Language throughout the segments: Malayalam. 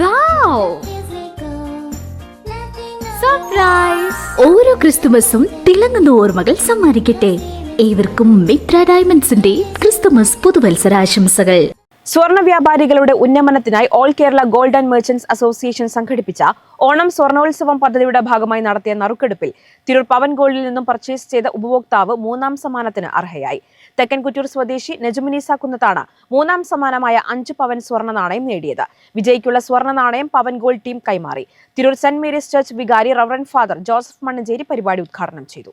വൗ സർപ്രൈസ് ഓരോ ക്രിസ്തുമസും തിളങ്ങുന്ന ഓർമ്മകൾ സമ്മാനിക്കട്ടെ. ഏവർക്കും മിത്ര ഡയമണ്ട്സിന്റെ ക്രിസ്തുമസ് പുതുവത്സരാശംസകൾ. സ്വർണ വ്യാപാരികളുടെ ഉന്നമനത്തിനായി all Kerala gold and association സംഘടിപ്പിച്ച ഓണം സ്വർണോത്സവം പദ്ധതിയുടെ ഭാഗമായി നടത്തിയ നറുക്കെടുപ്പിൽ തിരൂർ പവൻ ഗോൾഡിൽ നിന്നും പർച്ചേസ് ചെയ്ത ഉപഭോക്താവ് മൂന്നാം സമ്മാനത്തിന് അർഹയായി. തെക്കൻ കുറ്റൂർ സ്വദേശി നജുമിനീസ കുന്നത്താണ് മൂന്നാം സമ്മാനമായ അഞ്ച് പവൻ സ്വർണ നാണയം നേടിയത്. വിജയിക്കുള്ള സ്വർണ നാണയം പവൻ ഗോൾഡ് ടീം കൈമാറി. തിരൂർ സെന്റ് മേരീസ് ചർച്ച് വികാരി റവറൻ ഫാദർ ജോസഫ് മണ്ണഞ്ചേരി പരിപാടി ഉദ്ഘാടനം ചെയ്തു.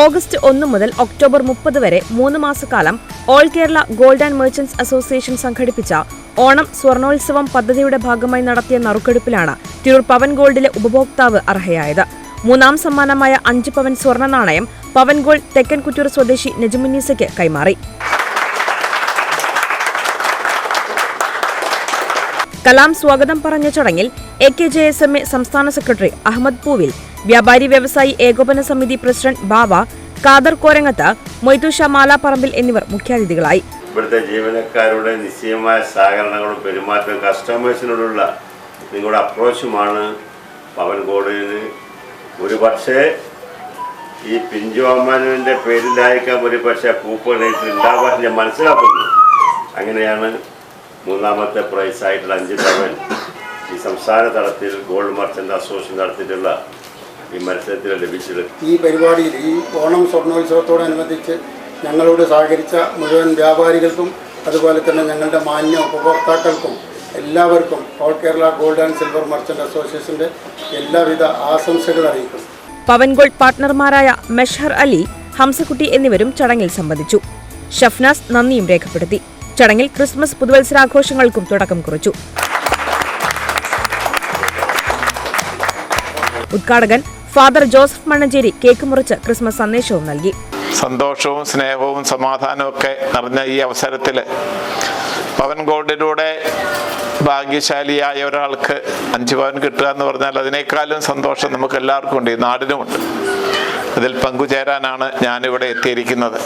ഓഗസ്റ്റ് ഒന്ന് മുതൽ ഒക്ടോബർ മുപ്പത് വരെ മൂന്ന് മാസക്കാലം all Kerala gold and merchants association സംഘടിപ്പിച്ച ഓണം സ്വർണോത്സവം പദ്ധതിയുടെ ഭാഗമായി നടത്തിയ നറുക്കെടുപ്പിലാണ് തിരൂർ പവൻ ഗോൾഡിലെ ഉപഭോക്താവ് അർഹയായത്. മൂന്നാം സമ്മാനമായ അഞ്ച് പവൻ സ്വർണ നാണയം പവൻ ഗോൾഡ് തെക്കൻ കുറ്റൂർ സ്വദേശി നെജുമുന്നീസയ്ക്ക് കൈമാറി. കലാം സ്വാഗതം പറഞ്ഞ ചടങ്ങിൽ A K J S M A സംസ്ഥാന സെക്രട്ടറി അഹമ്മദ് പൂവിൽ വ്യാപാരി വ്യവസായി ഏകോപന സമിതി പ്രസിഡന്റ് ബാവ ഖാദർ കോരങ്ങത്ത് മൊയ്തുഷ മാലാപ്പറമ്പിൽ എന്നിവർ മുഖ്യാതിഥികളായി. ഇവിടുത്തെ ജീവനക്കാരുടെ നിശ്ചയമായ സഹകരണങ്ങളും പെരുമാറ്റവും കസ്റ്റമേഴ്സിനോടുള്ള നിങ്ങളുടെ അപ്രോച്ചുമാണ്. പവൻ കോടിന് ഒരു പക്ഷേ ഈ പിഞ്ചു അമ്മാനുവിന്റെ പേരിലായിരിക്കാം ഒരു പക്ഷേ കൂപ്പൺ ഉണ്ടാവാൻ ഞാൻ മനസ്സിലാക്കുന്നു. അങ്ങനെയാണ് മൂന്നാമത്തെ പ്രൈസായിട്ടുള്ള അഞ്ച് തവൻ ഈ സംസ്ഥാന തലത്തിൽ ഗോൾഡ് മർച്ചന്റ് അസോസിയേഷൻ നടത്തിയിട്ടുള്ള ഈ മത്സരത്തിൽ ലഭിച്ചത്. ഈ പരിപാടിയിൽ ഈ ഓണം സ്വർണോത്സവത്തോടനുബന്ധിച്ച് ഞങ്ങളോട് സഹകരിച്ച മുഴുവൻ വ്യാപാരികൾക്കും അതുപോലെ തന്നെ ഞങ്ങളുടെ മാന്യ ഉപഭോക്താക്കൾക്കും എല്ലാവർക്കും all Kerala gold and silver merchant അസോസിയേഷന്റെ എല്ലാവിധ ആശംസകൾ അറിയിക്കും പവൻ ഗോൾഡ് പാർട്ട്ണർമാരായ മെഷർ അലി ഹംസക്കുട്ടി എന്നിവരും ചടങ്ങിൽ സംബന്ധിച്ചു. ഷഫ്നാസ് നന്ദിയും രേഖപ്പെടുത്തി. ചടങ്ങിൽ ക്രിസ്മസ് പുതുവത്സരാഘോഷങ്ങൾക്കും തുടക്കം കുറിച്ചു. ഉദ്ഘാടകൻ ഫാദർ ജോസഫ് മണ്ണഞ്ചേരി കേക്ക് മുറിച്ച് ക്രിസ്മസ് സന്ദേശവും നൽകി. സന്തോഷവും സ്നേഹവും സമാധാനവും ഒക്കെ നിറഞ്ഞ ഈ അവസരത്തിൽ പവൻ ഗോൾഡിലൂടെ ഭാഗ്യശാലിയായ ഒരാൾക്ക് അഞ്ച് പവൻ കിട്ടുക എന്ന് പറഞ്ഞാൽ അതിനേക്കാളും സന്തോഷം നമുക്ക് എല്ലാവർക്കും ഉണ്ട്. ഈ നാടിനുമുണ്ട്. അതിൽ പങ്കുചേരാനാണ് ഞാനിവിടെ എത്തിയിരിക്കുന്നത്.